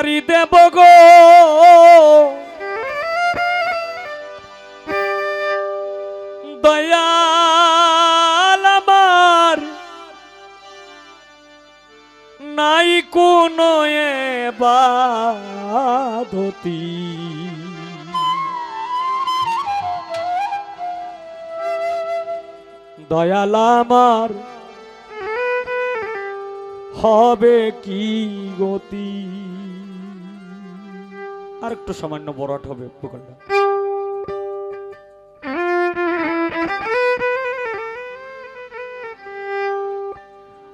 পারি দেব গো। দয়াল আমার নাই কোনো বাধতি। দয়াল আমার হবে কি গতি? আর একটু সামান্য বরাট হবে ভূখণ্ডটা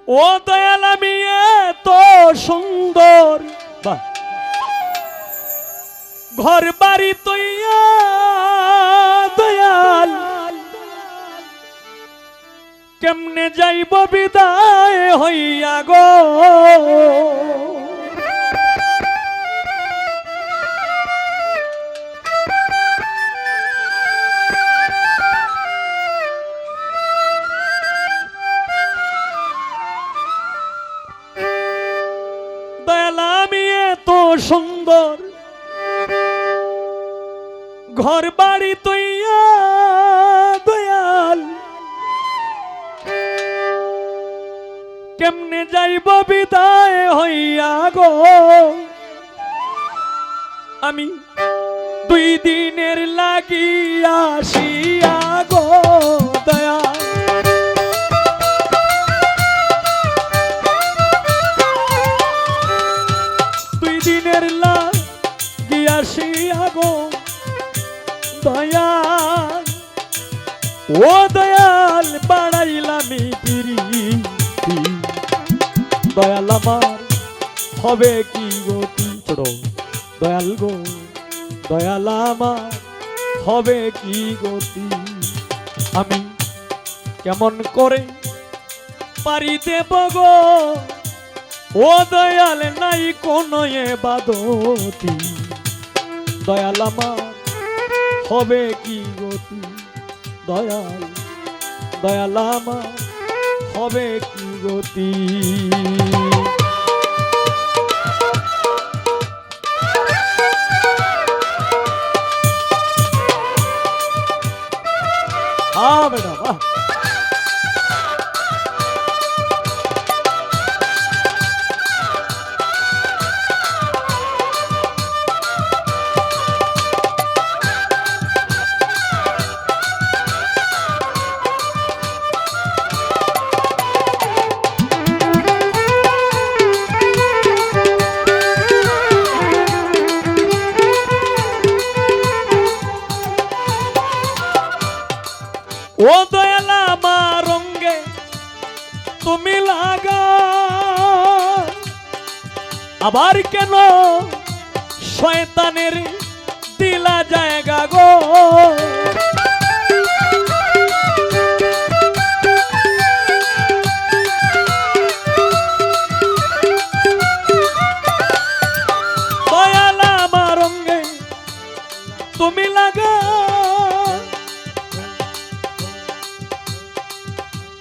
ও দয়াল আমি এত সুন্দর। ঘর বাড়ি তৈয়া, দয়াল। কেমনে যাইব বিদায় হইয়া গো? ঘর বাড়ি তৈয়া দয়াল। কেমনে যাইব বিদায় হইয়া গো? আমি দুই দিনের লাগি আসিয়া গো। ও দয়াল বাড়াইলামি পিরিতি। দয়াল আমার, হবে কি গতি? দয়াল গো, দয়াল আমার, হবে কি গতি? আমি কেমন করে পারি দেব গো? ও দয়াল, নাই কোন বাদতি। দয়াল আমার, হবে কি দয়াল দয়াল আমার হবে কি গতি? আবার কেন শয়তানের দিলা জায়গা গো? তুমি লাগা।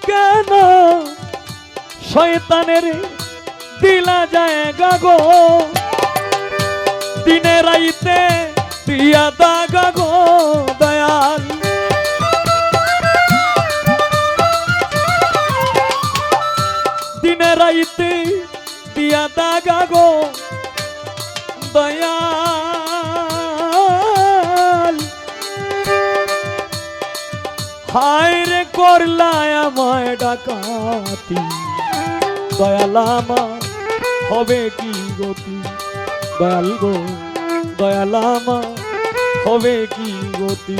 কেন শয়তানের দিলা জায়গা গো। দিনে রাইতে দিয়া দাগা গো, দয়াল। দিনে রাইতে দিয়া দাগা গো, দয়াল। হায় রে করলায় আমায় ডাকাতি দয়ালামা হবে কি গতি দয়াল গো দয়াল আমার হবে কি গতি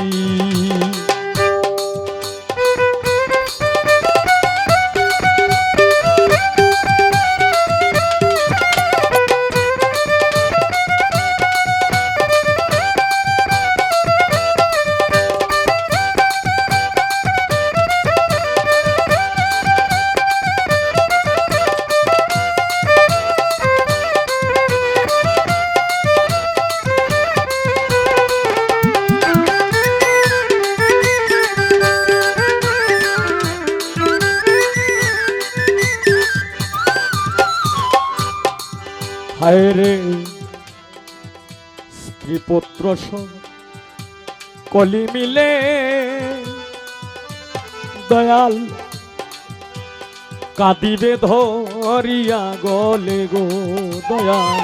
হায় রে স্ত্রীপুত্র কলি মিলে দয়াল কাঁদিবে ধরিয়া গলে গো দয়াল।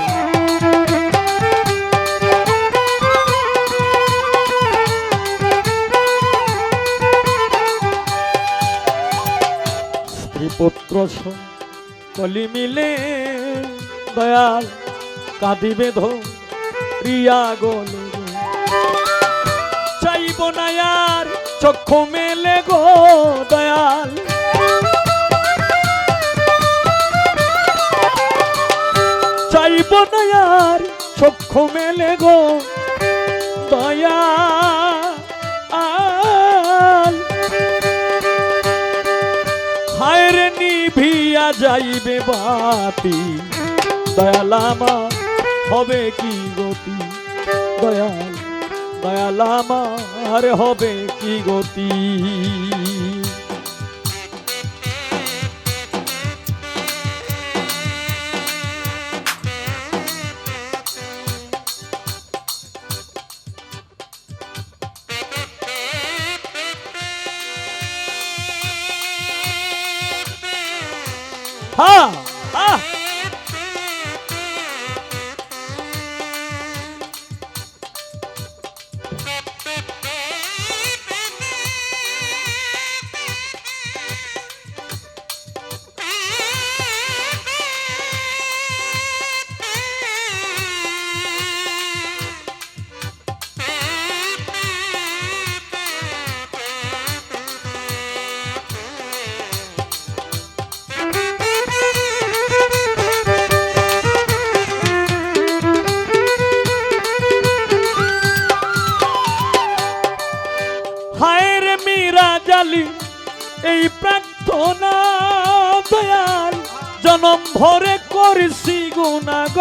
স্ত্রীপুত্র কলি মিলে দয়াল কাঁদিবে ধরিয়া গলে। গো চাইব না চক্ষু মেলে গো দয়াল। চাইব না আর চক্ষু মেলে গো দয়াল। হায়রে নিভিয়া যাইবে বাতি। দয়ালামা হবে কি গতি? দয়াল দয়ালামার হবে কি গতি? হ্যাঁ জালি এই প্রার্থনা দয়াল জনম ভরে করিছি গুণাগ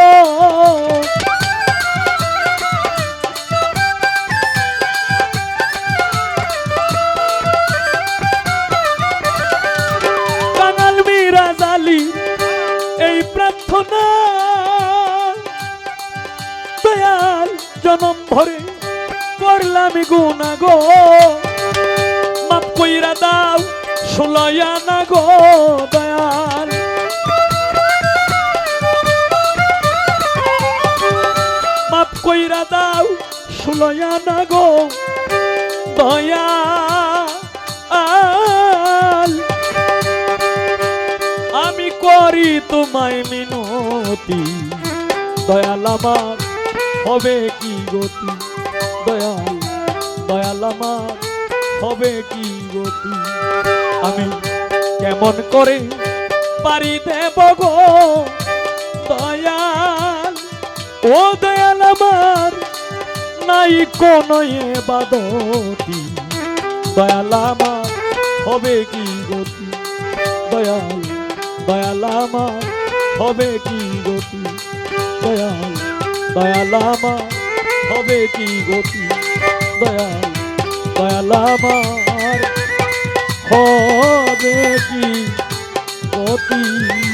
কাঙাল মীরা জালি এই জনম ভরে করলাম গুনা গো। মাপ কইরা দাও ষোলয়া না গো দয়াল। মাপ কইরা দাও ষোলয়া না গো দয়াল। আমি করি তোমায় মিনতি, দয়াল আমার, হবে কি গতি? দয়াল দয়াল আমার। হবে কি গতি আমি কেমন করে পারি দেব গো? দয়াল, ও দয়াল আমার, নাই কোনো বাদতি দয়াল আমার, হবে কি গতি দয়াল দয়াল আমার, হবে কি গতি দয়াল দয়াল আমার, হবে কি গতি দয়াল দয়াল হবে কি গতি?